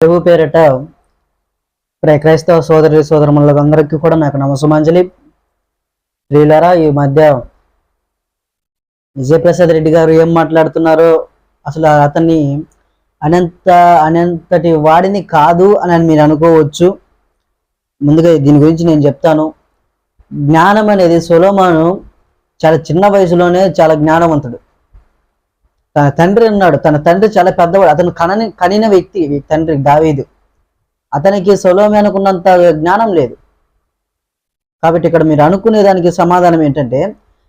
ప్రభు పేరట ప్ర- క్రైస్తవ సోదరి సోదరులకు అందరికీ కూడా నాకు నమస్సుమాంజలి. ప్రియులారా ఈ మధ్య విజయప్రసాద్ రెడ్డి గారు ఏం మాట్లాడుతున్నారో అసలు అతన్ని అనంత అనంతటి వాడిని కాదు అని మీరు అనుకోవచ్చు. ముందుగా దీని గురించి నేను చెప్తాను. జ్ఞానం అనేది సులోమాను చాలా చిన్న వయసులోనే చాలా జ్ఞానవంతుడు. తన తండ్రి ఉన్నాడు. తన తండ్రి చాలా పెద్దవాడు. అతను కనని కనిన వ్యక్తి తండ్రి దావీదు. అతనికి సొలోమి అనుకున్నంత జ్ఞానం లేదు. కాబట్టి ఇక్కడ మీరు అనుకునే దానికి సమాధానం ఏంటంటే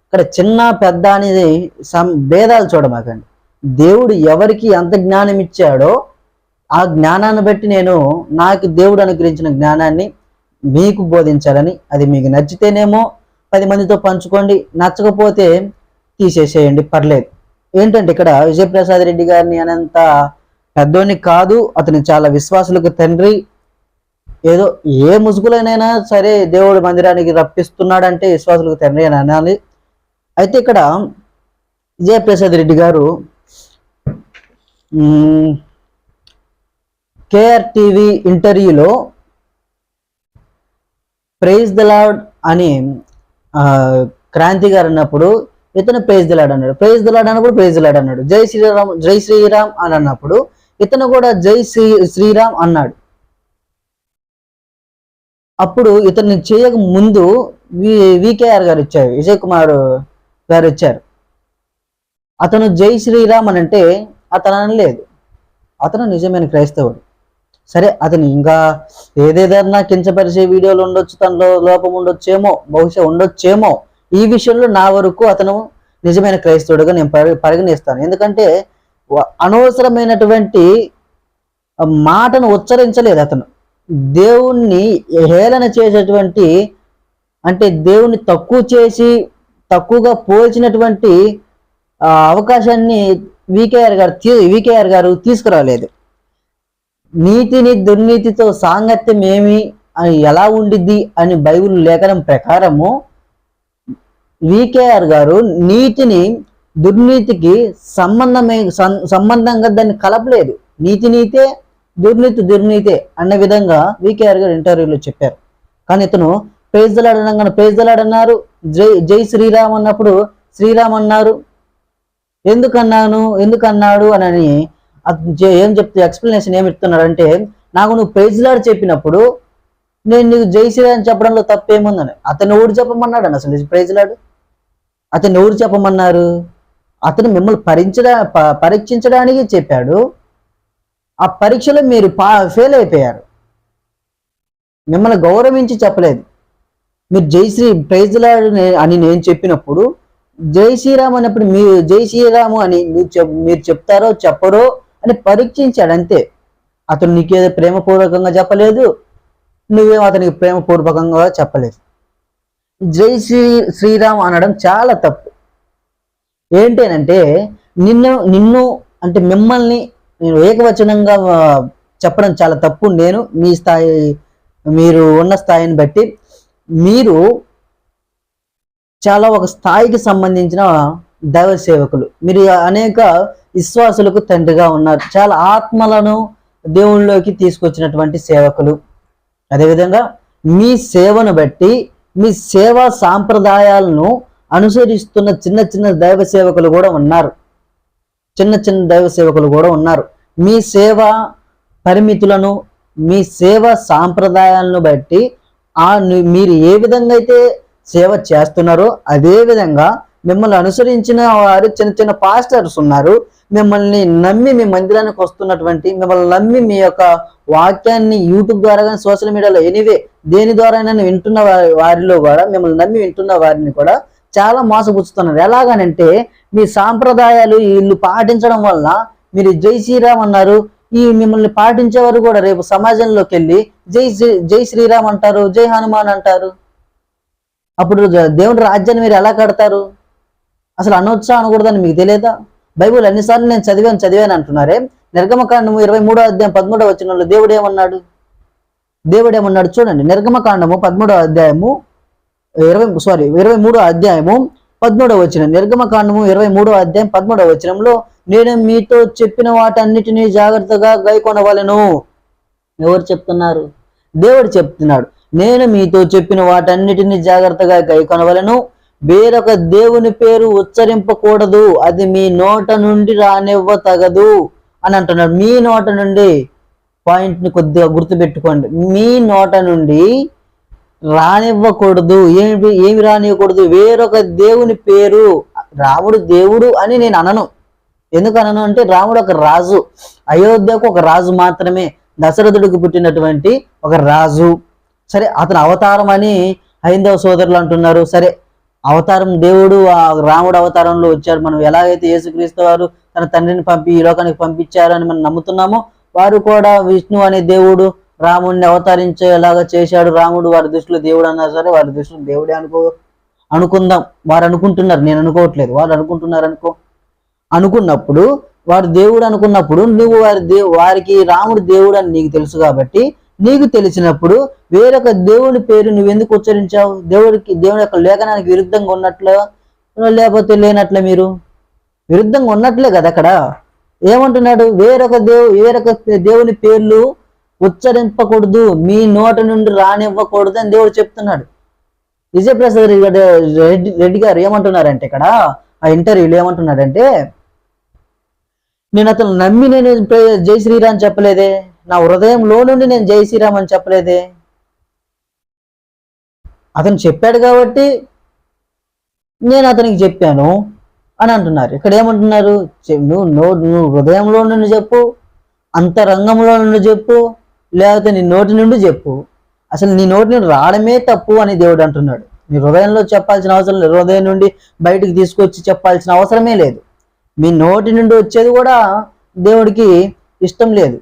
ఇక్కడ చిన్న పెద్ద అనేది సం భేదాలు చూడమాకండి. దేవుడు ఎవరికి ఎంత జ్ఞానం ఇచ్చాడో ఆ జ్ఞానాన్ని బట్టి నేను నాకు దేవుడు అనుగ్రహించిన జ్ఞానాన్ని మీకు బోధించాలని అది మీకు నచ్చితేనేమో పది మందితో పంచుకోండి. నచ్చకపోతే తీసేసేయండి. పర్లేదు. ఏంటంటే ఇక్కడ విజయప్రసాద్ రెడ్డి గారిని అనంత పెద్దోని కాదు అతను చాలా విశ్వాసులకు తండ్రి. ఏదో ఏ ముసుగులనైనా సరే దేవుడి మందిరానికి రప్పిస్తున్నాడంటే విశ్వాసులకు తండ్రి అని అనాలి. అయితే ఇక్కడ విజయప్రసాద్ రెడ్డి గారు కేఆర్ టీవీ ఇంటర్వ్యూలో ప్రైజ్ ద లాడ్ అని క్రాంతి గారు అన్నప్పుడు ఇతను ప్రైజ్ ద అన్నాడు. ప్రైజ్ ద అన్నప్పుడు ప్రైజ్ ద అన్నాడు. జై శ్రీరామ్ జై శ్రీరామ్ అని అన్నప్పుడు ఇతను కూడా జై శ్రీ శ్రీరామ్ అన్నాడు. అప్పుడు ఇతన్ని చేయక ముందు వి వికేఆర్ గారు ఇచ్చారు. విజయ్ కుమార్ గారు ఇచ్చారు. అతను జై శ్రీరామ్ అని అంటే అతను అనలేదు. అతను నిజమైన క్రైస్తవుడు. సరే అతను ఇంకా ఏదేదన్నా కించపరిచే వీడియోలు ఉండొచ్చు తనలో లోపం ఉండొచ్చేమో బహుశా ఉండొచ్చేమో. ఈ విషయంలో నా వరకు అతను నిజమైన క్రైస్తవుడుగా నేను పరి పరిగణిస్తాను. ఎందుకంటే అనవసరమైనటువంటి మాటను ఉచ్చరించలేదు అతను. దేవుణ్ణి హేళన చేసేటువంటి అంటే దేవుణ్ణి తక్కువ చేసి తక్కువగా పోల్చినటువంటి అవకాశాన్ని వికేఆర్ గారు తీ- వికేఆర్ గారు తీసుకురాలేదు. నీతిని దుర్నీతితో సాంగత్యం ఏమి అని ఎలా ఉండిద్ది అని బైబిల్ లేఖనం ప్రకారము వికేఆర్ గారు నీతిని దుర్నీతికి సంబంధమే సం- సంబంధంగా దాన్ని కలపలేదు. నీతి నీతే దుర్నీతి దుర్నీతే అన్న విధంగా వికేఆర్ గారు ఇంటర్వ్యూలో చెప్పారు. కానీ ఇతను ప్రైజ్ దలాడ్ అనగానే ప్రైజ్ అన్నారు. జై జై శ్రీరామ్ అన్నప్పుడు శ్రీరామ్ అన్నారు. ఎందుకు ఎందుకన్నాడు అన్నాడు అని అతను ఏం చెప్తే ఎక్స్ప్లెనేషన్ ఏమి ఇస్తున్నాడంటే నాకు నువ్వు పేజ్లాడ్ చెప్పినప్పుడు నేను నీకు జై శ్రీరామ్ చెప్పడంలో తప్పేముందని. అతను ఊరు చెప్పమన్నాడు అని అసలు ప్రైజ్లాడు అతను ఎవరు చెప్పమన్నారు? అతను మిమ్మల్ని పరీక్షడా పరీక్షించడానికి చెప్పాడు. ఆ పరీక్షలో మీరు పా ఫెయిల్ అయిపోయారు. మిమ్మల్ని గౌరవించి చెప్పలేదు. మీరు జై శ్రీ అని నేను చెప్పినప్పుడు జై శ్రీరామ్ అన్నప్పుడు మీరు జై శ్రీరాము అని మీరు చెప్ మీరు చెప్తారో చెప్పరో అని పరీక్షించాడు అంతే. అతను నీకేదో ప్రేమపూర్వకంగా చెప్పలేదు నువ్వేం అతనికి ప్రేమపూర్వకంగా చెప్పలేదు. జై శ్రీ శ్రీరామ్ అనడం చాలా తప్పు. ఏంటేనంటే నిన్ను నిన్ను అంటే మిమ్మల్ని నేను ఏకవచనంగా చెప్పడం చాలా తప్పు. నేను మీ స్థాయి మీరు ఉన్న స్థాయిని బట్టి మీరు చాలా ఒక స్థాయికి సంబంధించిన దైవ సేవకులు. మీరు అనేక విశ్వాసులకు తండ్రిగా ఉన్నారు. చాలా ఆత్మలను దేవుళ్ళలోకి తీసుకొచ్చినటువంటి సేవకులు. అదేవిధంగా మీ సేవను బట్టి మీ సేవా సాంప్రదాయాలను అనుసరిస్తున్న చిన్న చిన్న దైవ సేవకులు కూడా ఉన్నారు. చిన్న చిన్న దైవ సేవకులు కూడా ఉన్నారు. మీ సేవ పరిమితులను మీ సేవ సాంప్రదాయాలను బట్టి ఆ మీరు ఏ విధంగా అయితే సేవ చేస్తున్నారో అదే విధంగా మిమ్మల్ని అనుసరించిన వారు చిన్న చిన్న పాస్టర్స్ ఉన్నారు. మిమ్మల్ని నమ్మి మీ మందిరానికి వస్తున్నటువంటి మిమ్మల్ని నమ్మి మీ యొక్క వాక్యాన్ని యూట్యూబ్ ద్వారా కానీ సోషల్ మీడియాలో ఎనీవే దేని ద్వారా వింటున్న వారి- వారిలో కూడా మిమ్మల్ని నమ్మి వింటున్న వారిని కూడా చాలా మోసపుచ్చుతున్నారు. ఎలాగనంటే మీ సాంప్రదాయాలు వీళ్ళు పాటించడం వల్ల మీరు జై శ్రీరామ్ అన్నారు. ఈ మిమ్మల్ని పాటించేవారు కూడా రేపు సమాజంలోకి వెళ్ళి జై శ్రీ జై శ్రీరామ్ అంటారు జై హనుమాన్ అంటారు. అప్పుడు దేవుని రాజ్యాన్ని మీరు ఎలా కడతారు? అసలు అనొచ్చా అనకూడదని మీకు తెలియదా? బైబుల్ అన్నిసార్లు నేను చదివాను చదివాను అంటున్నారే. నిర్గమకాండము ఇరవై మూడో అధ్యాయం పదమూడో వచ్చిన దేవుడు ఏమన్నాడు? దేవుడు ఏమన్నాడు చూడండి నిర్గమకాండము పదమూడో అధ్యాయము ఇరవై సారీ ఇరవై మూడో అధ్యాయము పదమూడవ వచ్చిన నిర్గమకాండము ఇరవై మూడో అధ్యాయం పదమూడవ వచనంలో నేను మీతో చెప్పిన వాటన్నిటినీ జాగ్రత్తగా గైకొనవలను. ఎవరు చెప్తున్నారు? దేవుడు చెప్తున్నాడు నేను మీతో చెప్పిన వాటన్నిటినీ జాగ్రత్తగా గైకొనవలను. వేరొక దేవుని పేరు ఉచ్చరింపకూడదు. అది మీ నోట నుండి రానివ్వ తగదు అని అంటున్నాడు. మీ నోట నుండి పాయింట్ని కొద్దిగా గుర్తుపెట్టుకోండి. మీ నోట నుండి రానివ్వకూడదు. ఏమి ఏమి రానివ్వకూడదు? వేరొక దేవుని పేరు రాముడు దేవుడు అని నేను అనను. ఎందుకు అనను అంటే రాముడు ఒక రాజు. అయోధ్యకు ఒక రాజు మాత్రమే. దశరథుడికి పుట్టినటువంటి ఒక రాజు. సరే అతను అవతారం అని హైందవ సోదరులు అంటున్నారు. సరే అవతారం దేవుడు ఆ రాముడు అవతారంలో వచ్చారు. మనం ఎలాగైతే యేసుక్రీస్తు వారు తన తండ్రిని పంపి ఈ లోకానికి పంపించారని మనం నమ్ముతున్నామో వారు కూడా విష్ణు అనే దేవుడు రాముడిని అవతరించేలాగా చేశాడు. రాముడు వారి దృష్టిలో దేవుడు అన్నా సరే వారి దృష్టిలో దేవుడే అనుకో అనుకుందాం. వారు అనుకుంటున్నారు. నేను అనుకోవట్లేదు. వారు అనుకుంటున్నారు అనుకో. అనుకున్నప్పుడు వారు దేవుడు అనుకున్నప్పుడు నువ్వు వారి దే వారికి రాముడు దేవుడు అని నీకు తెలుసు కాబట్టి నీకు తెలిసినప్పుడు వేరొక దేవుని పేరు నువ్వు ఎందుకు ఉచ్చరించావు? దేవుడికి దేవుని యొక్క లేఖనానికి విరుద్ధంగా ఉన్నట్లు లేకపోతే లేనట్లే మీరు? విరుద్ధంగా ఉన్నట్లే కదా అక్కడ? ఏమంటున్నాడు? వేరొక దేవు వేరొక దేవుని పేర్లు ఉచ్చరింపకూడదు మీ నోట నుండి రానివ్వకూడదు అని దేవుడు చెప్తున్నాడు. విజయప్రసాద్ రెడ్డి రెడ్డి గారు ఏమంటున్నారంటే ఇక్కడ ఆ ఇంటర్వ్యూలో ఏమంటున్నాడంటే నేను అతను నమ్మి నేను ప్రే- జై శ్రీరామ్ చెప్పలేదే నా హృదయంలో నుండి నేను జై శ్రీరామ్ అని చెప్పలేదే. అతను చెప్పాడు కాబట్టి నేను అతనికి చెప్పాను అని అంటున్నారు. ఇక్కడ ఏమంటున్నారు? చె- నువ్వు నో- నువ్వు హృదయంలో నుండి చెప్పు అంతరంగంలో నుండి చెప్పు లేకపోతే నీ నోటి నుండి చెప్పు. అసలు నీ నోటి నుండి రావడమే తప్పు అని దేవుడు అంటున్నాడు. నీ హృదయంలో చెప్పాల్సిన అవసరం లేదు. హృదయం నుండి బయటికి తీసుకొచ్చి చెప్పాల్సిన అవసరమే లేదు. మీ నోటి నుండి వచ్చేది కూడా దేవుడికి ఇష్టం లేదు.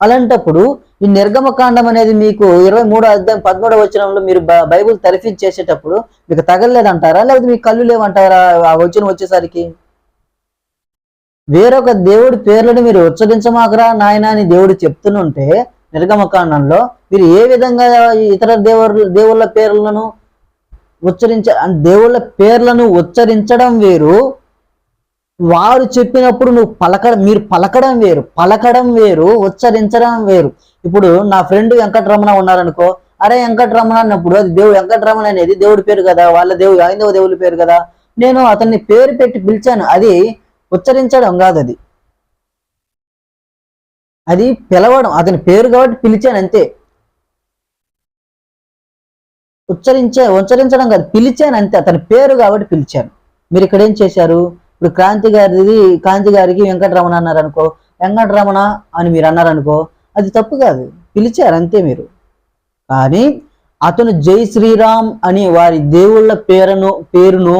అలాంటప్పుడు ఈ నిర్గమకాండం అనేది మీకు ఇరవై మూడో అధ్యాయం పదమూడవ వచనంలో మీరు బ- బైబిల్ చేసేటప్పుడు మీకు తగలలేదంటారా? లేకపోతే మీకు కళ్ళు లేవంటారా ఆ వచనం వచ్చేసరికి? వేరొక దేవుడి పేర్లను మీరు ఉచ్చరించమాకరా నాయన అని దేవుడు చెప్తుంటే నిర్గమకాండంలో మీరు ఏ విధంగా ఇతర దేవుడు దేవుళ్ళ పేర్లను ఉచ్చరించ దేవుళ్ళ పేర్లను ఉచ్చరించడం వేరు వారు చెప్పినప్పుడు నువ్వు పలకడం మీరు పలకడం వేరు పలకడం వేరు ఉచ్చరించడం వేరు. ఇప్పుడు నా ఫ్రెండ్ వెంకటరమణ ఉన్నారనుకో అరే వెంకటరమణ అన్నప్పుడు అది దేవుడు వెంకటరమణ అనేది దేవుడి పేరు కదా వాళ్ళ దేవుడు ఐదవ దేవుడి పేరు కదా నేను అతన్ని పేరు పెట్టి పిలిచాను. అది ఉచ్చరించడం కాదు అది. అది పిలవడం అతని పేరు కాబట్టి పిలిచాను అంతే. ఉచ్చరించే ఉచ్చరించడం కాదు పిలిచాను అంతే అతని పేరు కాబట్టి పిలిచాను. మీరు ఇక్కడ ఏం చేశారు? ఇప్పుడు క్రాంతి గారిది కాంతి గారికి వెంకటరమణ అన్నారు అనుకో వెంకటరమణ అని మీరు అన్నారనుకో అది తప్పు కాదు. పిలిచారు అంతే మీరు. కానీ అతను జై శ్రీరామ్ అని వారి దేవుళ్ళ పేరును పేరును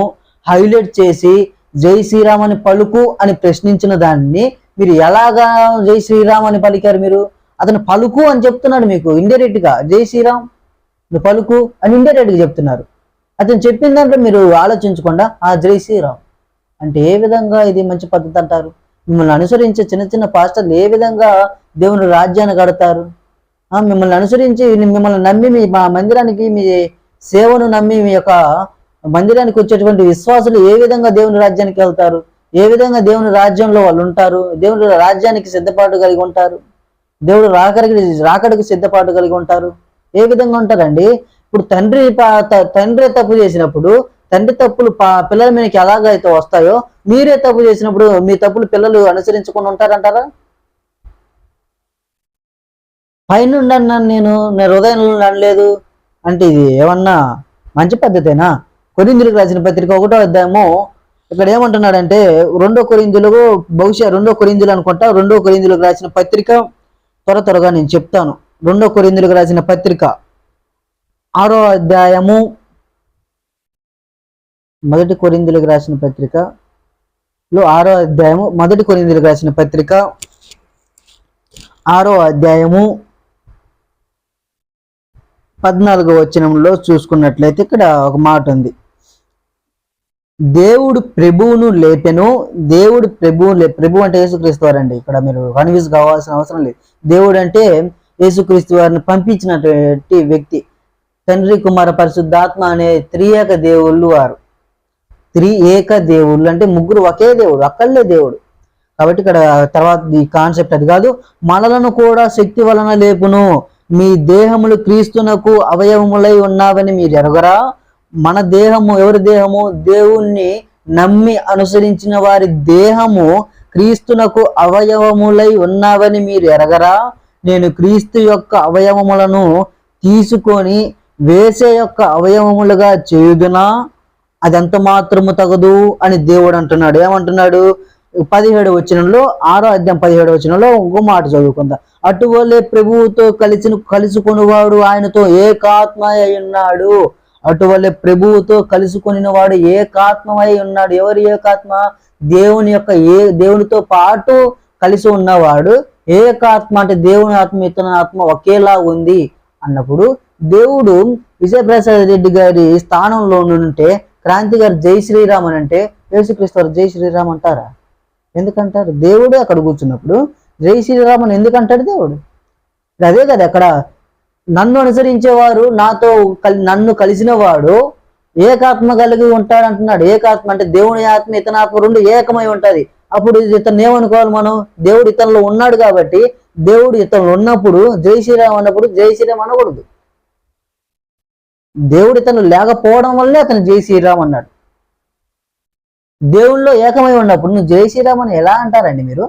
హైలైట్ చేసి జై శ్రీరామ్ అని పలుకు అని ప్రశ్నించిన దాన్ని మీరు ఎలాగా జై శ్రీరామ్ అని పలికారు మీరు? అతను పలుకు అని చెప్తున్నాడు మీకు ఇండైరెక్ట్గా జై శ్రీరామ్ నువ్వు పలుకు అని ఇండైరెక్ట్గా చెప్తున్నారు. అతను చెప్పిన దాంట్లో మీరు ఆలోచించకుండా ఆ జై శ్రీరామ్. అంటే ఏ విధంగా ఇది మంచి పద్ధతి అంటారు? మిమ్మల్ని అనుసరించే చిన్న చిన్న పాస్టర్లు ఏ విధంగా దేవుని రాజ్యాన్ని కడతారు? మిమ్మల్ని అనుసరించి మిమ్మల్ని నమ్మి మీ మా మందిరానికి మీ సేవను నమ్మి మీ యొక్క మందిరానికి వచ్చేటువంటి విశ్వాసులు ఏ విధంగా దేవుని రాజ్యానికి వెళ్తారు? ఏ విధంగా దేవుని రాజ్యంలో వాళ్ళు ఉంటారు? దేవుని రాజ్యానికి సిద్ధపాటు కలిగి ఉంటారు? దేవుడు రాకడికి రాకడికి సిద్ధపాటు కలిగి ఉంటారు? ఏ విధంగా ఉంటారండి? ఇప్పుడు తండ్రి తండ్రి తప్పు చేసినప్పుడు తండ్రి తప్పులు పా పిల్లల మీదకి ఎలాగైతే వస్తాయో మీరే తప్పు చేసినప్పుడు మీ తప్పులు పిల్లలు అనుసరించకుండా ఉంటారంటారా? పైనుండి అన్నాను నేను నేను హృదయంలో అనలేదు అంటే ఇది ఏమన్నా మంచి పద్ధతేనా? కొరిందులకు రాసిన పత్రిక ఒకటో అధ్యాయము ఇక్కడ ఏమంటున్నాడంటే రెండో కొరిందులకు బహుశా రెండో కొరిందులు అనుకుంటా రెండో కొరిందులకు రాసిన పత్రిక త్వర త్వరగా నేను చెప్తాను. రెండో కొరిందులకు రాసిన పత్రిక ఆరో అధ్యాయము మొదటి కొరిందులకు రాసిన పత్రికలో ఆరో అధ్యాయము మొదటి కొరిందులకు రాసిన పత్రిక ఆరో అధ్యాయము పద్నాలుగో వచనంలో చూసుకున్నట్లయితే ఇక్కడ ఒక మాట ఉంది. దేవుడు ప్రభువును లేపెను దేవుడు ప్రభువు లే ప్రభు అంటే యేసుక్రీస్తు వారండి. ఇక్కడ మీరు కన్ఫ్యూజ్ కావాల్సిన అవసరం లేదు. దేవుడు అంటే యేసుక్రీస్తు వారిని పంపించినటువంటి వ్యక్తి. తండ్రి కుమార పరిశుద్ధాత్మ అనే త్రియక దేవుళ్ళు వారు. త్రి ఏక దేవుళ్ళు అంటే ముగ్గురు ఒకే దేవుడు అక్కళ్ళే దేవుడు. కాబట్టి ఇక్కడ తర్వాత ఈ కాన్సెప్ట్ అది కాదు మనలను కూడా శక్తి వలన లేపును. మీ దేహములు క్రీస్తునకు అవయవములై ఉన్నావని మీరు ఎరగరా? మన దేహము ఎవరి దేహము? దేవుణ్ణి నమ్మి అనుసరించిన వారి దేహము క్రీస్తునకు అవయవములై ఉన్నావని మీరు ఎరగరా? నేను క్రీస్తు యొక్క అవయవములను తీసుకొని వేసే యొక్క అవయవములుగా చేయుదునా? అదంత మాత్రము తగదు అని దేవుడు అంటున్నాడు. ఏమంటున్నాడు? పదిహేడు వచనంలో ఆరో అధ్యాయం పదిహేడు వచనంలో ఇంకో మాట చదువుకుందాం. అటువలే ప్రభువుతో కలిసి కలుసుకునివాడు ఆయనతో ఏకాత్మ అయి ఉన్నాడు. అటువలే ప్రభువుతో కలుసుకుని వాడు ఏకాత్మమై ఉన్నాడు. ఎవరు ఏకాత్మ? దేవుని యొక్క ఏ దేవునితో పాటు కలిసి ఉన్నవాడు ఏకాత్మ అంటే దేవుని ఆత్మ ఇతని ఆత్మ ఒకేలా ఉంది అన్నప్పుడు దేవుడు విజయప్రసాద్ రెడ్డి గారి స్థానంలో ఉంటే క్రాంతి గారు జై శ్రీరామ్ అని అంటే యేసుక్రీస్తు వారు జై శ్రీరామ్ అంటారా? ఎందుకంటారు? దేవుడే అక్కడ కూర్చున్నప్పుడు జై శ్రీరామ్ అని ఎందుకంటాడు దేవుడు? అదే కదా అక్కడ నన్ను అనుసరించేవారు నాతో కలి నన్ను కలిసిన వాడు ఏకాత్మ కలిగి ఉంటాడు అంటున్నాడు. ఏకాత్మ అంటే దేవుని ఆత్మ ఇతని ఆత్మ రెండు ఏకమై ఉంటది. అప్పుడు ఇతను ఏమనుకోవాలి మనం? దేవుడు ఇతనిలో ఉన్నాడు కాబట్టి దేవుడు ఇతను ఉన్నప్పుడు జై శ్రీరామ్ అన్నప్పుడు జై శ్రీరామ్ అనకూడదు. దేవుడు ఇతను లేకపోవడం వల్లే అతను జై శ్రీరామ్ అన్నాడు. దేవుళ్ళలో ఏకమై ఉన్నప్పుడు నువ్వు జై శ్రీరామ్ అని ఎలా అంటారండి మీరు?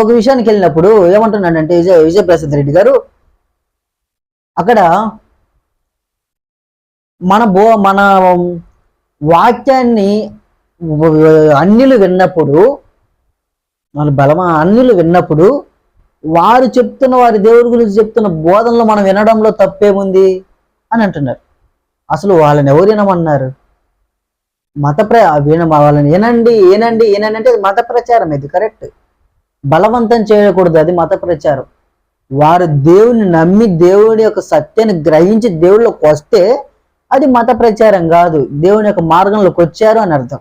ఒక విషయానికి వెళ్ళినప్పుడు ఏమంటున్నాడంటే విజయ విజయప్రసాద్ రెడ్డి గారు అక్కడ మన బో మన వాక్యాన్ని అన్యులు విన్నప్పుడు మన బలమా అన్యులు విన్నప్పుడు వారు చెప్తున్న వారి దేవుడి గురించి చెప్తున్న బోధనలు మనం వినడంలో తప్పేముంది అని అంటున్నారు. అసలు వాళ్ళని ఎవరు వినమన్నారు? మత ప్ర విన వాళ్ళని ఏనండి ఏనండి ఏనండి అంటే అది మత ప్రచారం ఇది కరెక్ట్ బలవంతం చేయకూడదు అది మత ప్రచారం వారు దేవుని నమ్మి దేవుని యొక్క సత్యాన్ని గ్రహించి దేవుళ్ళకి వస్తే అది మత ప్రచారం కాదు. దేవుని యొక్క మార్గంలోకి వచ్చారు అని అర్థం.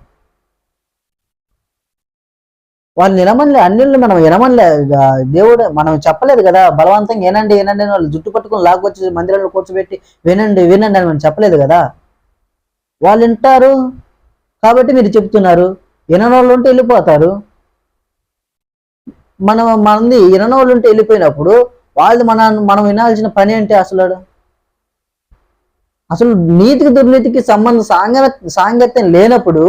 వాళ్ళు వినమనిలే అన్నిళ్ళు మనం వినమనిలే. దేవుడు మనం చెప్పలేదు కదా బలవంతంగా ఏనండి ఏనండి వాళ్ళు జుట్టు పట్టుకొని లాక్కొచ్చి మందిరంలో కూర్చోబెట్టి వినండి వినండి అని మనం చెప్పలేదు కదా. వాళ్ళు వింటారు కాబట్టి మీరు చెప్తున్నారు. విననోళ్ళు ఉంటే వెళ్ళిపోతారు. మనం మనది విననోళ్ళు ఉంటే వెళ్ళిపోయినప్పుడు వాళ్ళు మన మనం వినాల్సిన పని ఏంటి అసలు? అసలు నీతికి దుర్నీతికి సంబంధం సాంగ సాంగత్యం లేనప్పుడు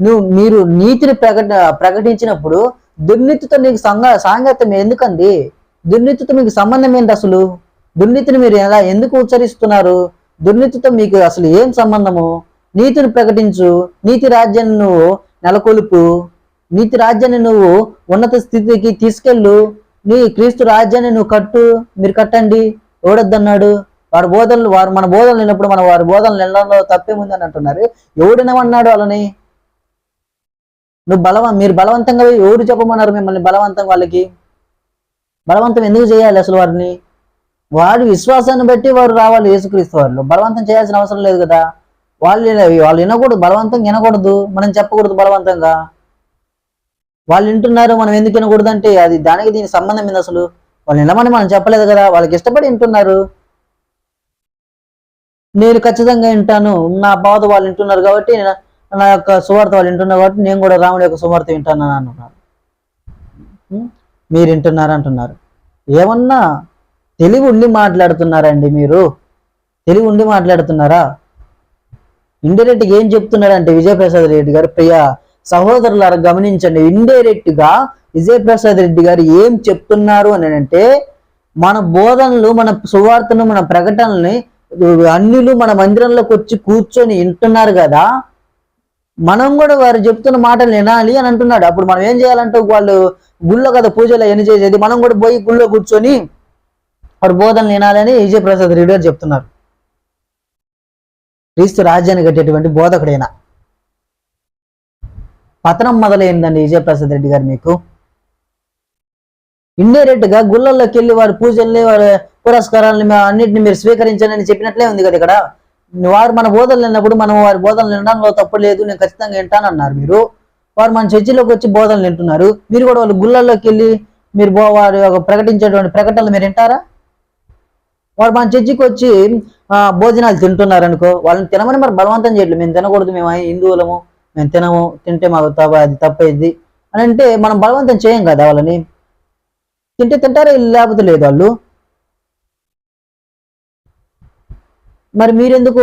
నువ్వు మీరు నీతిని ప్రకట ప్రకటించినప్పుడు దుర్నీతితో నీకు సంగ సాంగత్యం ఎందుకండి దుర్నీతితో మీకు సంబంధం ఏంటి అసలు? దుర్నీతిని మీరు ఎలా ఎందుకు ఉచ్చరిస్తున్నారు? దుర్నీతితో మీకు అసలు ఏం సంబంధము? నీతిని ప్రకటించు నీతి రాజ్యాన్ని నువ్వు నెలకొల్పు నీతి రాజ్యాన్ని నువ్వు ఉన్నత స్థితికి తీసుకెళ్ళు నీ క్రీస్తు రాజ్యాన్ని నువ్వు కట్టు మీరు కట్టండి ఎవడొద్దన్నాడు వారి బోధనలు వారు మన బోధనలు లేనప్పుడు మన వారి బోధనలు వెళ్ళడంలో తప్పేముందని అంటున్నారు. ఎవడినమన్నాడు వాళ్ళని? నువ్వు బలవ మీరు బలవంతంగా ఎవరు చెప్పమన్నారు మిమ్మల్ని బలవంతం వాళ్ళకి? బలవంతం ఎందుకు చేయాలి అసలు వారిని? వాడి విశ్వాసాన్ని బట్టి వారు రావాలి యేసుక్రీస్తు వారిలో. బలవంతం చేయాల్సిన అవసరం లేదు కదా. వాళ్ళు వాళ్ళు వినకూడదు బలవంతంగా వినకూడదు. మనం చెప్పకూడదు బలవంతంగా. వాళ్ళు వింటున్నారు మనం ఎందుకు వినకూడదు అంటే అది దానికి దీనికి సంబంధం ఏంది అసలు? వాళ్ళు వినమని మనం చెప్పలేదు కదా. వాళ్ళకి ఇష్టపడి వింటున్నారు. నేను ఖచ్చితంగా వింటాను. నా బాధ వాళ్ళు వింటున్నారు కాబట్టి నేను నా యొక్క సువార్త వాళ్ళు వింటున్నారు కాబట్టి నేను కూడా రాముడి యొక్క సువార్త వింటున్నాను అంటున్నారు. మీరు వింటున్నారు అంటున్నారు. ఏమన్నా తెలివి ఉండి మాట్లాడుతున్నారండి మీరు? తెలివి ఉండి మాట్లాడుతున్నారా? ఇండైరెక్ట్గా ఏం చెప్తున్నాడంటే విజయప్రసాద్ రెడ్డి గారు ప్రియ సహోదరులారా గమనించండి ఇండైరెక్ట్గా విజయప్రసాద్ రెడ్డి గారు ఏం చెప్తున్నారు అని అంటే మన బోధనలు మన సువార్తను మన ప్రకటనల్ని అన్నిలు మన మందిరంలోకి వచ్చి కూర్చొని వింటున్నారు కదా మనం కూడా వారు చెప్తున్న మాటలు వినాలి అని అంటున్నాడు. అప్పుడు మనం ఏం చేయాలంటే వాళ్ళు గుళ్ళో కదా పూజలు అవన్నీ చేసేది మనం కూడా పోయి గుళ్ళో కూర్చొని వారి బోధనలు వినాలని విజయప్రసాద్ రెడ్డి గారు చెప్తున్నారు. క్రీస్తు రాజ్యాన్ని కట్టేటువంటి బోధకుడైన పతనం మొదలైందండి విజయప్రసాద్ రెడ్డి గారు మీకు. ఇండైరెక్ట్గా గుళ్ళల్లోకి వెళ్ళి వారి పూజల్ని వారి పురస్కారాలని అన్నింటిని మీరు స్వీకరించాలని చెప్పినట్లే ఉంది కదా ఇక్కడ. వారు మన బోధనలు విన్నప్పుడు మనం వారి బోధనలు వినడంలో తప్పు లేదు నేను ఖచ్చితంగా వింటానన్నారు మీరు. వారు మన చర్చిలోకి వచ్చి బోధనలు వింటున్నారు. మీరు కూడా వాళ్ళు గుళ్ళల్లోకి వెళ్ళి మీరు వారు ఒక ప్రకటించేటువంటి ప్రకటనలు మీరు వింటారా? వారు మన చర్చికి వచ్చి భోజనాలు తింటున్నారు అనుకో వాళ్ళని తినమని మరి బలవంతం చేయట్లేదు. మేము తినకూడదు మేము హిందువులము మేము తినము తింటే మాకు తప్ప అది తప్పేది అని అంటే మనం బలవంతం చేయం కదా వాళ్ళని. తింటే తింటారా లేకపోతే లేదు వాళ్ళు? మరి మీరెందుకు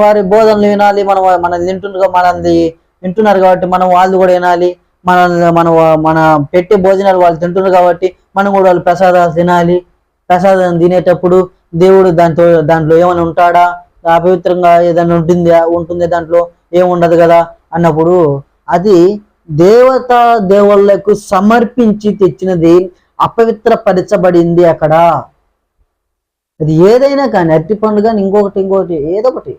వారి బోధనలు వినాలి? మనం మన వింటుండగా మనది వింటున్నారు కాబట్టి మనం వాళ్ళు కూడా వినాలి. మన మన మన పెట్టే భోజనాలు వాళ్ళు తింటున్నారు కాబట్టి మనం కూడా వాళ్ళు ప్రసాదాలు తినాలి. ప్రసాదం తినేటప్పుడు దేవుడు దాంతో దాంట్లో ఏమైనా ఉంటాడా? అపవిత్రంగా ఏదైనా ఉంటుందా? ఉంటుంది దాంట్లో? ఏముండదు కదా? అన్నప్పుడు అది దేవత దేవుళ్ళకు సమర్పించి తెచ్చినది అపవిత్రపరచబడింది అక్కడ. అది ఏదైనా కానీ అరటి పండు కానీ ఇంకొకటి ఇంకొకటి ఏదో ఒకటి.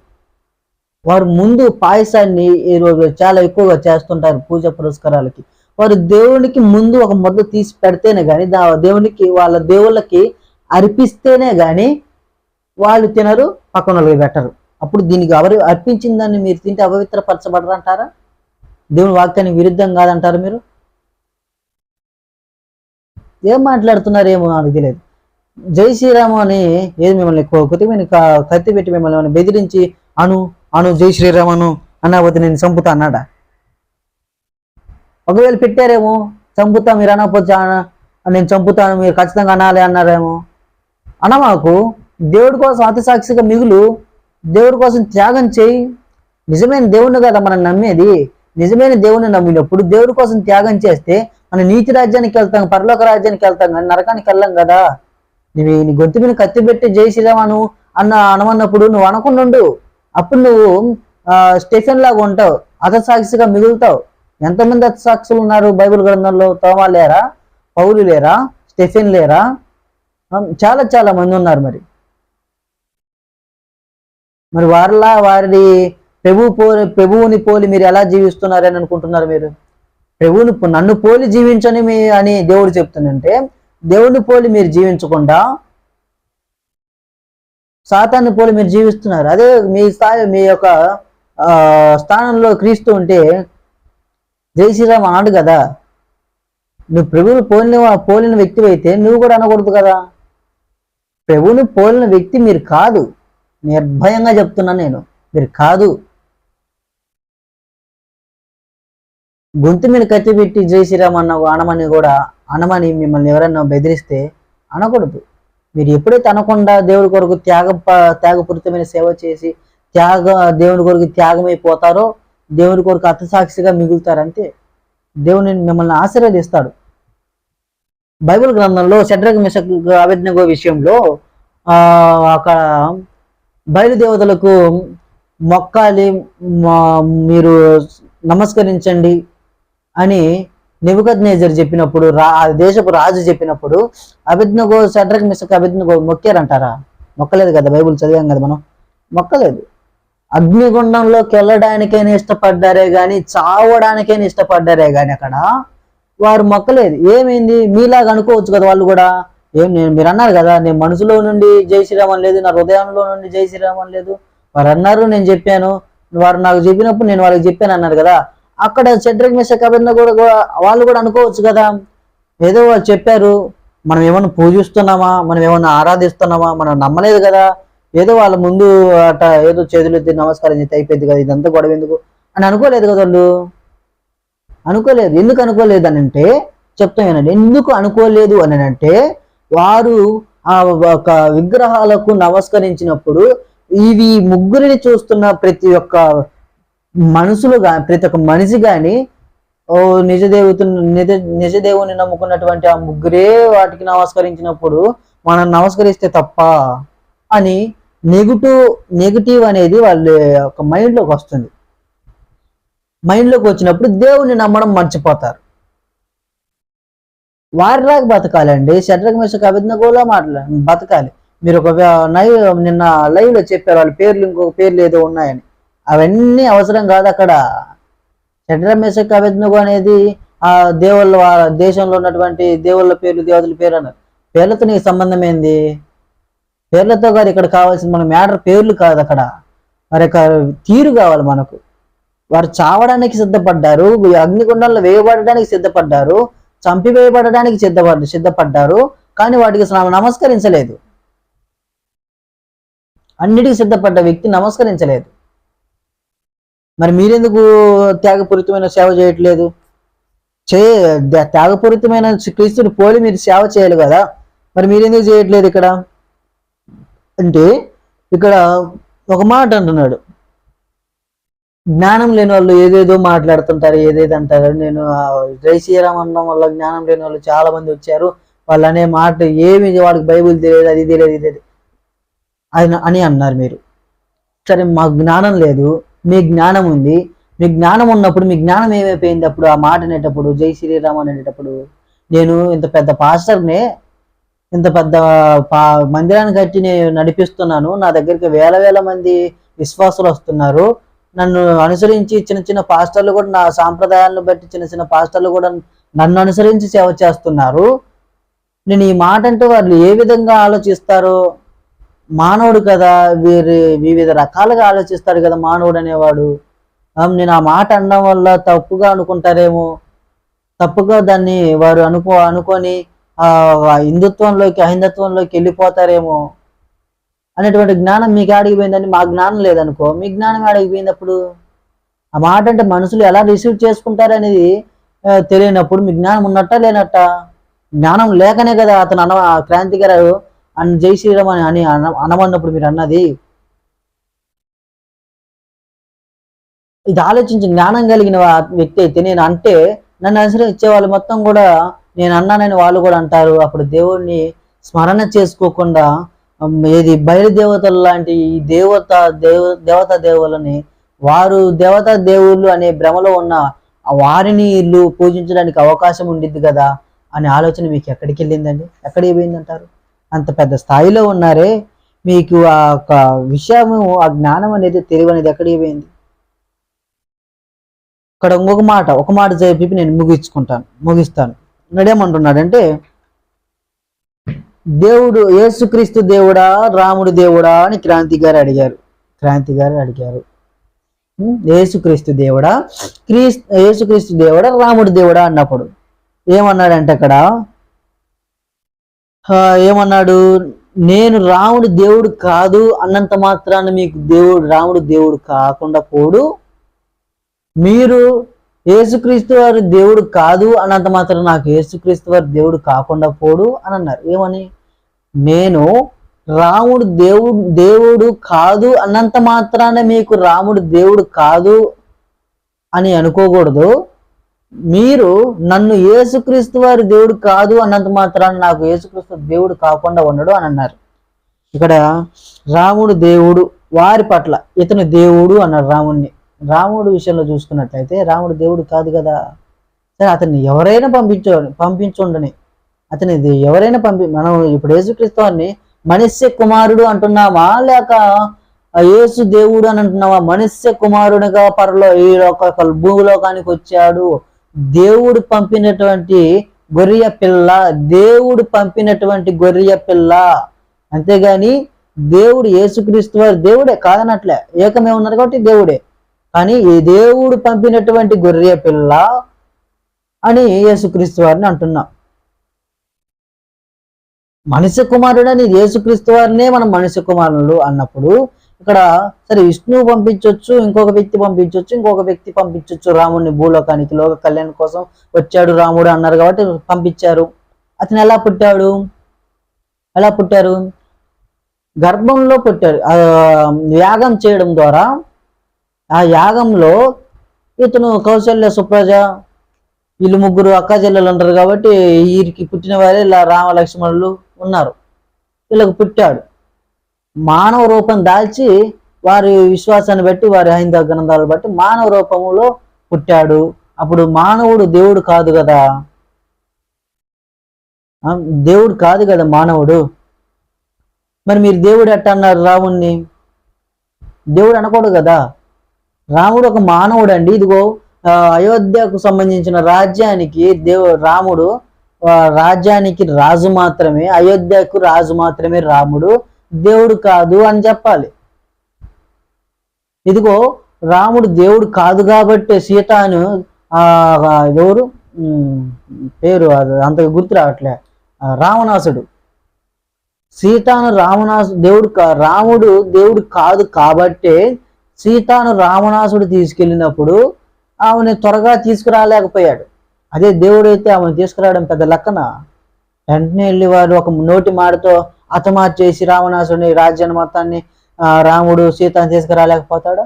వారు ముందు పాయసాన్ని ఈ రోజు చాలా ఎక్కువగా చేస్తుంటారు పూజ పురస్కారాలకి. వారు దేవునికి ముందు ఒక ముద్ద తీసి పెడితేనే కానీ దా దేవునికి వాళ్ళ దేవుళ్ళకి అర్పిస్తేనే కానీ వాళ్ళు తినరు పక్కన వాళ్ళకి పెట్టరు. అప్పుడు దీనికి ఎవరు అర్పించిన దాన్ని మీరు తింటే అపవిత్రపరచబడరు అంటారా దేవుని వాక్యానికి విరుద్ధం కాదంటారు మీరు? ఏం మాట్లాడుతున్నారేమో నాకు తెలియదు. జై శ్రీరాము అని ఏది మిమ్మల్ని కొ- కత్తి పెట్టి మిమ్మల్ని బెదిరించి అను అను జై శ్రీరామ్ అను అన్నపోతే నేను చంపుతా అన్నాడా? ఒకవేళ పెట్టారేమో చంపుతా మీరు అనకపోతే నేను చంపుతాను మీరు ఖచ్చితంగా అనాలి అన్నారేమో. అన్న మాకు దేవుడి కోసం అతిసాక్షిగా మిగులు దేవుడి కోసం త్యాగం చేయి. నిజమైన దేవుణ్ణి కదా మనం నమ్మేది. నిజమైన దేవుని నమ్మినప్పుడు దేవుడి కోసం త్యాగం చేస్తే మన నీతి రాజ్యానికి వెళ్తాం పరలోక రాజ్యానికి వెళ్తాం కానీ నరకానికి వెళ్ళాం కదా. నువ్వు నీ గొంతు మీద కత్తి పెట్టి జై అన్న అనమన్నప్పుడు నువ్వు అనకుండా అప్పుడు నువ్వు స్టెఫెన్ లాగా ఉంటావు. అతసాక్షిగా మిగులుతావు. ఎంతమంది అతసాక్షులు ఉన్నారు బైబిల్ గ్రంథంలో? తోమా లేరా? పౌలు లేరా? స్టెఫెన్ లేరా? చాలా చాలా మంది ఉన్నారు మరి. మరి వారిలా వారి ప్రభువు పోలి ప్రభువుని పోలి మీరు ఎలా జీవిస్తున్నారని అనుకుంటున్నారు మీరు? ప్రభువుని పో- నన్ను పోలి జీవించని మీ అని దేవుడు చెప్తుందంటే దేవుని పోలి మీరు జీవించకుండా సాతాన్ని పోలి మీరు జీవిస్తున్నారు. అదే మీ స్థాయి మీ యొక్క స్థానంలో క్రీస్తు ఉంటే జై శ్రీరామ్ అన్నాడు కదా. నువ్వు ప్రభువుని పోలిన పోలిన వ్యక్తి అయితే నువ్వు కూడా అనకూడదు కదా. ప్రభువుని పోలిన వ్యక్తి మీరు కాదు. నిర్భయంగా చెప్తున్నా నేను. మీరు కాదు. గొంతు మీద కత్తి పెట్టి జై శ్రీరామ్ అన్న అనమని కూడా అనమని మిమ్మల్ని ఎవరన్నా బెదిరిస్తే అనకూడదు. మీరు ఎప్పుడైతే అనకుండా దేవుడి కొరకు త్యాగ త్యాగపూరితమైన సేవ చేసి త్యాగ దేవుడి కొరకు త్యాగమైపోతారో దేవుడి కొరకు అర్థసాక్షిగా మిగులుతారంతే దేవుని మిమ్మల్ని ఆశీర్వదిస్తాడు. బైబిల్ గ్రంథంలో షడ్రక్ మిషక్ అభిజ్ఞగో విషయంలో అక్కడ బయలుదేవతలకు మొక్కాలి మీరు నమస్కరించండి అని నెబుకద్నేజర్ చెప్పినప్పుడు రా ఆ దేశపు రాజు చెప్పినప్పుడు అభిజ్ఞగో సెడ్రక్ మిస్సక్ అభిజ్ఞగో మొక్కారంటారా? మొక్కలేదు కదా బైబిల్ చదివాం కదా మనం? మొక్కలేదు. అగ్నిగుండంలోకి వెళ్ళడానికైనా ఇష్టపడ్డారే గాని చావడానికైనా ఇష్టపడ్డారే కానీ అక్కడ వారు మొక్కలేదు. ఏమైంది? మీలాగా అనుకోవచ్చు కదా వాళ్ళు కూడా. ఏం నేను మీరు అన్నారు కదా నేను మనసులో నుండి జై శ్రీరామ్ అని లేదు నా హృదయంలో నుండి జై శ్రీరామ్ అని లేదు. వారు అన్నారు నేను చెప్పాను. వారు నాకు చెప్పినప్పుడు నేను వాళ్ళకి చెప్పాను అన్నారు కదా. అక్కడ చెడ్రక్ మిస్ కూడా వాళ్ళు కూడా అనుకోవచ్చు కదా. ఏదో వాళ్ళు చెప్పారు మనం ఏమన్నా పూజిస్తున్నామా మనం ఏమైనా ఆరాధిస్తున్నామా మనం నమ్మలేదు కదా. ఏదో వాళ్ళ ముందు అట ఏదో చేతులు ఎత్తి నమస్కారం చేస్తే అయిపోయింది కదా ఇదంతా గొడవ ఎందుకు? అని అనుకోలేదు కదా వాళ్ళు. అనుకోలేదు. ఎందుకు అనుకోలేదు అని అంటే చెప్తాం ఏనండి ఎందుకు అనుకోలేదు అని అంటే వారు ఆ ఒక విగ్రహాలకు నమస్కరించినప్పుడు ఇవి ముగ్గురిని చూస్తున్న ప్రతి ఒక్క మనుషులు కానీ ప్రతి ఒక్క మనిషి కానీ ఓ నిజ నిజ నిజదేవుని నమ్ముకున్నటువంటి ఆ ముగ్గురే వాటికి నమస్కరించినప్పుడు మనం నమస్కరిస్తే తప్ప అని నెగిటివ్ నెగిటివ్ అనేది వాళ్ళ ఒక మైండ్లోకి వస్తుంది. మైండ్లోకి వచ్చినప్పుడు దేవుని నమ్మడం మర్చిపోతారు. వారిలాగా బతకాలండి. షడ్రక మిషకు అభిజ్ఞగోలా మాట్లా బతకాలి. మీరు ఒక లైవ్ నిన్న లైవ్లో చెప్పారు వాళ్ళ పేర్లు ఇంకొక పేర్లు ఏదో ఉన్నాయని. అవన్నీ అవసరం కాదు అక్కడ. షడ్రక మిషకు అభిజ్ఞగో అనేది ఆ దేవుళ్ళ దేశంలో ఉన్నటువంటి దేవుళ్ళ పేర్లు దేవతల పేరు అన్నారు. పేర్లతో నీకు సంబంధం ఏంది? పేర్లతో కాదు ఇక్కడ కావాల్సిన మన మ్యాటర్ పేర్లు కాదు అక్కడ. మరి యొక్క తీరు కావాలి మనకు. వారు చావడానికి సిద్ధపడ్డారు ఈ అగ్నిగుండంలో వేయబడడానికి సిద్ధపడ్డారు చంపివేయబడడానికి సిద్ధపడ్డ సిద్ధపడ్డారు కానీ వాటికి నమస్కరించలేదు. అన్నిటికీ సిద్ధపడ్డ వ్యక్తి నమస్కరించలేదు. మరి మీరెందుకు త్యాగపూరితమైన సేవ చేయట్లేదు? చే త్యాగపూరితమైన క్రీస్తుని పోలి మీరు సేవ చేయాలి కదా? మరి మీరెందుకు చేయట్లేదు ఇక్కడ? అంటే ఇక్కడ ఒక మాట అంటున్నాడు. జ్ఞానం లేని వాళ్ళు ఏదేదో మాట్లాడుతుంటారు ఏదేదో అంటారు. నేను జై శ్రీరామ్ అనడం వల్ల జ్ఞానం లేని వాళ్ళు చాలా మంది వచ్చారు. వాళ్ళు అనే మాట ఏమి వాళ్ళకి బైబిల్ తెలియదు అది తెలియదు ఇది అని అని అన్నారు మీరు. సరే మాకు జ్ఞానం లేదు. మీ జ్ఞానం ఉంది. మీ జ్ఞానం ఉన్నప్పుడు మీ జ్ఞానం ఏమైపోయింది అప్పుడు? ఆ మాట అనేటప్పుడు జై శ్రీరామ్ అనేటప్పుడు? నేను ఇంత పెద్ద పాస్టర్నే ఇంత పెద్ద పా మందిరాన్ని కట్టి నేను నడిపిస్తున్నాను. నా దగ్గరికి వేల వేల మంది విశ్వాసులు వస్తున్నారు. నన్ను అనుసరించి చిన్న చిన్న పాస్టర్లు కూడా నా సాంప్రదాయాలను బట్టి చిన్న చిన్న పాస్టర్లు కూడా నన్ను అనుసరించి సేవ చేస్తున్నారు. నేను ఈ మాట అంటే వాళ్ళు ఏ విధంగా ఆలోచిస్తారో? మానవుడు కదా వీరి వివిధ రకాలుగా ఆలోచిస్తాడు కదా మానవుడు అనేవాడు. నేను ఆ మాట అనడం వల్ల తప్పుగా అనుకుంటారేమో. తప్పుగా దాన్ని వారు అనుకో అనుకొని ఆ హిందుత్వంలోకి అహిందత్వంలోకి వెళ్ళిపోతారేమో అనేటువంటి జ్ఞానం మీకు అడిగిపోయిందని మా జ్ఞానం లేదనుకో మీ జ్ఞానం అడిగిపోయినప్పుడు ఆ మాట అంటే మనుషులు ఎలా రిసీవ్ చేసుకుంటారు అనేది తెలియనప్పుడు మీ జ్ఞానం ఉన్నట్ట లేనట్ట? జ్ఞానం లేకనే కదా అతను అన క్రాంతి గారు అని జై శ్రీరామ్ అని అని అన- అనమన్నప్పుడు మీరు అన్నది ఇది ఆలోచించి జ్ఞానం కలిగిన వ్యక్తి అయితే నేను అంటే నన్ను అనుసరించే వాళ్ళు మొత్తం కూడా నేను అన్నానని వాళ్ళు కూడా అంటారు. అప్పుడు దేవుణ్ణి స్మరణ చేసుకోకుండా ఏది బయలుదేవతలు లాంటి ఈ దేవత దేవ దేవతా దేవులని వారు దేవతా దేవుళ్ళు అనే భ్రమలో ఉన్న వారిని వీళ్ళు పూజించడానికి అవకాశం ఉండిద్ది కదా అనే ఆలోచన మీకు ఎక్కడికి వెళ్ళిందండి? ఎక్కడికి పోయిందంటారు? అంత పెద్ద స్థాయిలో ఉన్నారే మీకు ఆ ఒక విషయము ఆ జ్ఞానం అనేది తెలివి అనేది ఎక్కడికి పోయింది? ఇక్కడ ఇంకొక మాట ఒక మాట చెప్పి నేను ముగించుకుంటాను ముగిస్తాను. నడేమంటున్నాడంటే దేవుడు యేసుక్రీస్తు దేవుడా రాముడు దేవుడా అని క్రాంతి గారు అడిగారు. క్రాంతి గారు అడిగారు. యేసుక్రీస్తు దేవుడా క్రీస్తు యేసుక్రీస్తు దేవుడా రాముడు దేవుడా అన్నప్పుడు ఏమన్నాడంటే అక్కడ ఏమన్నాడు? నేను రాముడు దేవుడు కాదు అన్నంత మాత్రాన మీకు దేవుడు రాముడు దేవుడు కాకుండా పోడు. మీరు యేసుక్రీస్తు వారి దేవుడు కాదు అన్నంత మాత్రం నాకు యేసుక్రీస్తు వారి దేవుడు కాకుండా పోడు అని అన్నారు. ఏమని? నేను రాముడు దేవుడు దేవుడు కాదు అన్నంత మాత్రాన మీకు రాముడు దేవుడు కాదు అని అనుకోకూడదు. మీరు నన్ను యేసుక్రీస్తు వారి దేవుడు కాదు అన్నంత మాత్రాన నాకు యేసుక్రీస్తు దేవుడు కాకుండా ఉండడు అని అన్నారు. ఇక్కడ రాముడు దేవుడు వారి పట్ల ఇతను దేవుడు అన్నాడు రాముడిని రాముడు విషయంలో చూసుకున్నట్లయితే రాముడు దేవుడు కాదు కదా. సరే అతన్ని ఎవరైనా పంపించ పంపించుండని అతని ఎవరైనా పంపి మనం ఇప్పుడు యేసుక్రీస్తు వారిని కుమారుడు అంటున్నామా? లేక యేసు దేవుడు అని అంటున్నావా? మనిష్య కుమారుడిగా పరలో ఈ లోక భూలోకానికి వచ్చాడు. దేవుడు పంపినటువంటి గొర్రె పిల్ల దేవుడు పంపినటువంటి గొర్రె పిల్ల. అంతేగాని దేవుడు యేసుక్రీస్తు వారి దేవుడే కాదనట్లే. ఏకమే ఉన్నారు కాబట్టి దేవుడే. కానీ ఈ దేవుడు పంపినటువంటి గొర్రె పిల్ల అని యేసుక్రీస్తు వారిని అంటున్నాం. మనిషి కుమారుడు అని యేసుక్రీస్తు వారినే మనం మనిషి కుమారుడు అన్నప్పుడు ఇక్కడ సరే విష్ణువు పంపించవచ్చు ఇంకొక వ్యక్తి పంపించవచ్చు ఇంకొక వ్యక్తి పంపించవచ్చు రాముడిని భూలోకానికి లోక కళ్యాణం కోసం వచ్చాడు రాముడు అన్నారు కాబట్టి పంపించారు. అతను ఎలా పుట్టాడు? ఎలా పుట్టారు? గర్భంలో పుట్టాడు. ఆ యాగం చేయడం ద్వారా ఆ యాగంలో ఇతను కౌశల్య సుప్రజ వీళ్ళు ముగ్గురు అక్క చెల్లెలు ఉంటారు కాబట్టి వీరికి పుట్టిన వారే ఇలా రామ లక్ష్మణులు ఉన్నారు. వీళ్ళకు పుట్టాడు. మానవ రూపం దాల్చి వారి విశ్వాసాన్ని బట్టి వారి హైందవ గ్రంథాలు బట్టి మానవ రూపంలో పుట్టాడు. అప్పుడు మానవుడు దేవుడు కాదు కదా? దేవుడు కాదు కదా మానవుడు? మరి మీరు దేవుడు ఎట్ట అన్నారు రాముణ్ణి? దేవుడు అనకూడదు కదా? రాముడు ఒక మానవుడు అండి ఇదిగో అయోధ్యకు సంబంధించిన రాజ్యానికి దేవు రాముడు రాజ్యానికి రాజు మాత్రమే అయోధ్యకు రాజు మాత్రమే రాముడు. దేవుడు కాదు అని చెప్పాలి. ఇదిగో రాముడు దేవుడు కాదు కాబట్టి సీతాను ఎవరు? పేరు అంత గుర్తు రావట్లే. రావణాసుడు. సీతాను రావణాసు దేవుడు కా- రాముడు దేవుడు కాదు కాబట్టే సీతాను రావణాసుడు తీసుకెళ్ళినప్పుడు ఆమెను త్వరగా తీసుకురాలేకపోయాడు. అదే దేవుడు అయితే ఆమెను తీసుకురావడం పెద్ద లెక్కన. వెంటనే వెళ్ళి వాడు ఒక నోటి మాటతో హతమార్చేసి రావణాసుడిని రాజ్యాన్ని మొత్తాన్ని రాముడు సీతను తీసుకురాలేకపోతాడా?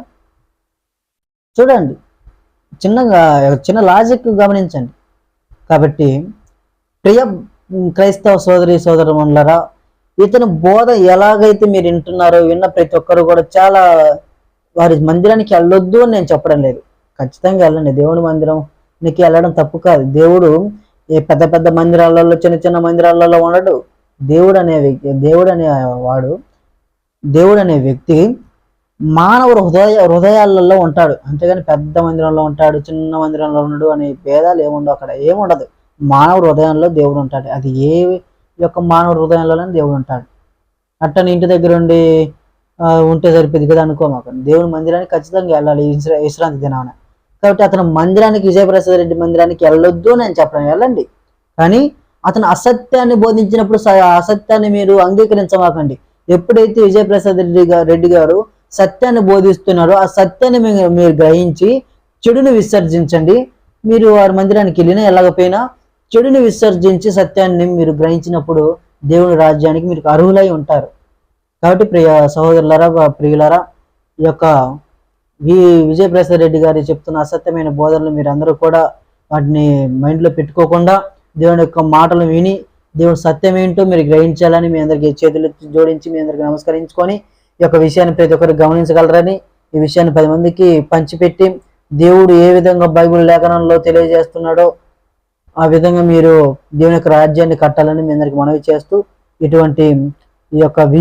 చూడండి చిన్నగా చిన్న లాజిక్ గమనించండి. కాబట్టి ప్రియ క్రైస్తవ సోదరి సోదరులరా ఇతని బోధ ఎలాగైతే మీరు వింటున్నారో విన్న ప్రతి ఒక్కరు కూడా చాలా వారి మందిరానికి వెళ్ళొద్దు అని నేను చెప్పడం లేదు. ఖచ్చితంగా వెళ్ళండి. దేవుని మందిరంకి వెళ్ళడం తప్పు కాదు. దేవుడు ఏ పెద్ద పెద్ద మందిరాలలో చిన్న చిన్న మందిరాలలో ఉండడు. దేవుడు అనే వ్యక్తి దేవుడు అనే వాడు దేవుడు అనే వ్యక్తి మానవ హృదయ హృదయాలలో ఉంటాడు. అంతేగాని పెద్ద మందిరంలో ఉంటాడు చిన్న మందిరంలో ఉండడు అనే భేదాలు ఏముండవు అక్కడ. ఏముండదు. మానవ హృదయంలో దేవుడు ఉంటాడు. అది ఏ యొక్క మానవ హృదయంలోనే దేవుడు ఉంటాడు. అట్టని ఇంటి దగ్గర ఉండి ఉంటే సరిపోయింది కదా అనుకోమాక. దేవుని మందిరానికి ఖచ్చితంగా వెళ్ళాలి. విశ్రాంతి దినాన. కాబట్టి అతను మందిరానికి విజయప్రసాద్ రెడ్డి మందిరానికి వెళ్ళొద్దు అని నేను చెప్పడం. వెళ్ళండి. కానీ అతను అసత్యాన్ని బోధించినప్పుడు స- అసత్యాన్ని మీరు అంగీకరించమాకండి. ఎప్పుడైతే విజయప్రసాద్ రెడ్డి గారు రెడ్డి గారు సత్యాన్ని బోధిస్తున్నారో ఆ సత్యాన్ని మీరు మీరు గ్రహించి చెడుని విసర్జించండి. మీరు వారి మందిరానికి వెళ్ళినా ఎలాగపోయినా చెడుని విసర్జించి సత్యాన్ని మీరు గ్రహించినప్పుడు దేవుని రాజ్యానికి మీరు అర్హులై ఉంటారు. కాబట్టి ప్రియ సహోదరులారా ప్రియులరా ప్రియులారా ఈ యొక్క వి విజయప్రసాద్ రెడ్డి గారు చెప్తున్న అసత్యమైన బోధనలు మీరు అందరూ కూడా వాటిని మైండ్లో పెట్టుకోకుండా దేవుని యొక్క మాటలు విని దేవుడు సత్యం ఏంటో మీరు గ్రహించాలని మీ అందరికీ చేతులు జోడించి మీ అందరికి నమస్కరించుకొని ఈ యొక్క విషయాన్ని ప్రతి ఒక్కరు గమనించగలరని ఈ విషయాన్ని పది మందికి పంచిపెట్టి దేవుడు ఏ విధంగా బైబిల్ లేఖనంలో తెలియజేస్తున్నాడో ఆ విధంగా మీరు దేవుని యొక్క రాజ్యాన్ని కట్టాలని మీ అందరికి మనవి చేస్తూ ఇటువంటి ఈ యొక్క